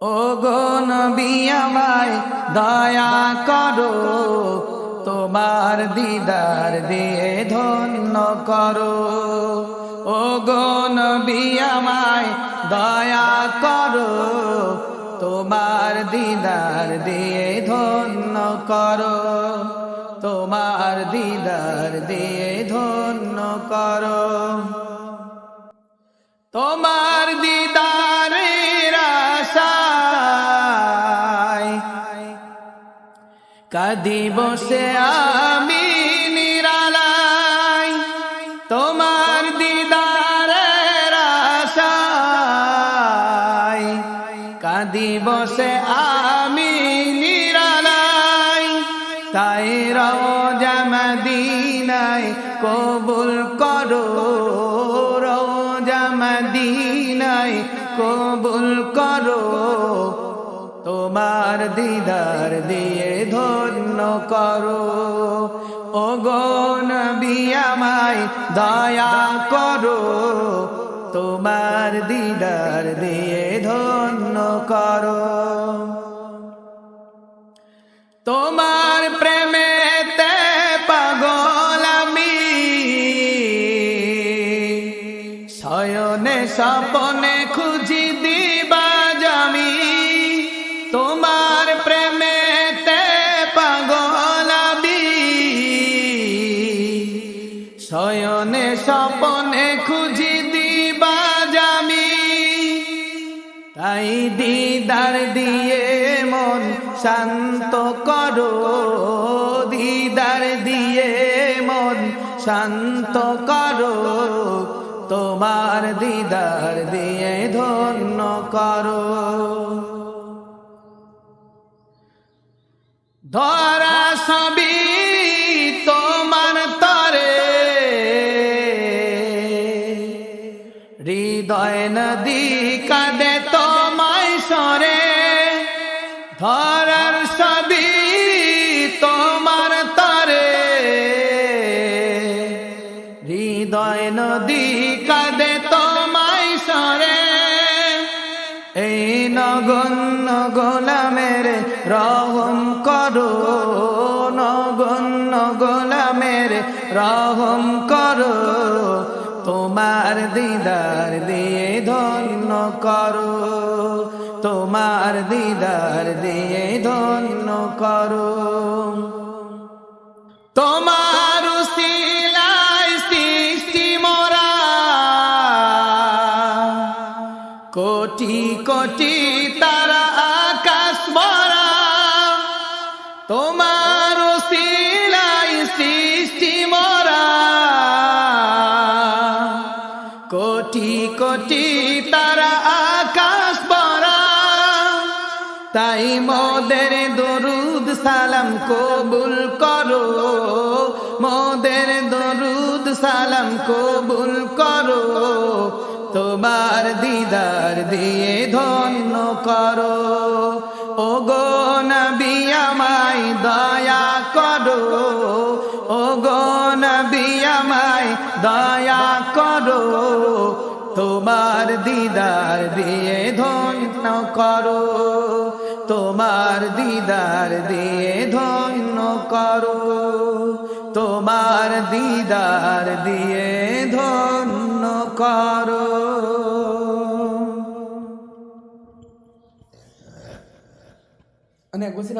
ও গো নবী দয়া করো, তোমার দিদার দিয়ে ধন্য করো। ও গো নবী দয়া করো, তোমার দিদার দিয়ে ধন্য করো। তোমার দিদার দিয়ে ধন্য করো। তোমার দিদারের কাদি বসে আমি নিরালাই তোমার দিদারের আশায়। কাদি বসে আমি নিরালাই তাই রোজা মদিনায় কবুল করো রোজা মদিনায় কবুল তোমার দিদার দিয়ে ধন্য করো। ও গো নবী আমায় দয়া করো। তোমার দিদার দিয়ে ধন্য করো। তোমার প্রেমেতে পাগল আমি। শয়নে স্বপনে খুঁজি শয়নে স্বপনে খুঁজি দিবা জামি। তাই দিদার দিয়ে মন শান্ত করো। দিদার দিয়ে মন শান্ত করো। তোমার দিদার দিয়ে ধন্য করো। ধরা সবই হৃদয় নদী কাঁদে তোমায় সরে ধরার সবই তোমার তরে। হৃদয় নদী কাঁদে তোমায় সরে এই নগণ্য গোলামের রহম করো। নগণ্য গোলামের রহম করো। তোমার দিদার দিয়ে ধন্য করো, তোমার দিদার দিয়ে ধন্য করো। তোমার সৃষ্টি মোরা, কোটি কোটি তারা আকাশ ভরা। তোমার কোটি কোটি তারা আকাশ ভরা। তাই মোদের দরুদ সালাম কবুল করো। মোদের দরুদ সালাম কবুল করো। তোমার দিদার দিয়ে ধন্য করো। ও গো নবী আমায় দয়া করো। ও গো নবী আমায় দয়া করো। তোমার দিদার দিয়ে ধন্য করো, তোমার দিদার দিয়ে ধন্য করো, তোমার দিদার দিয়ে ধন্য করো। অনেক বুঝি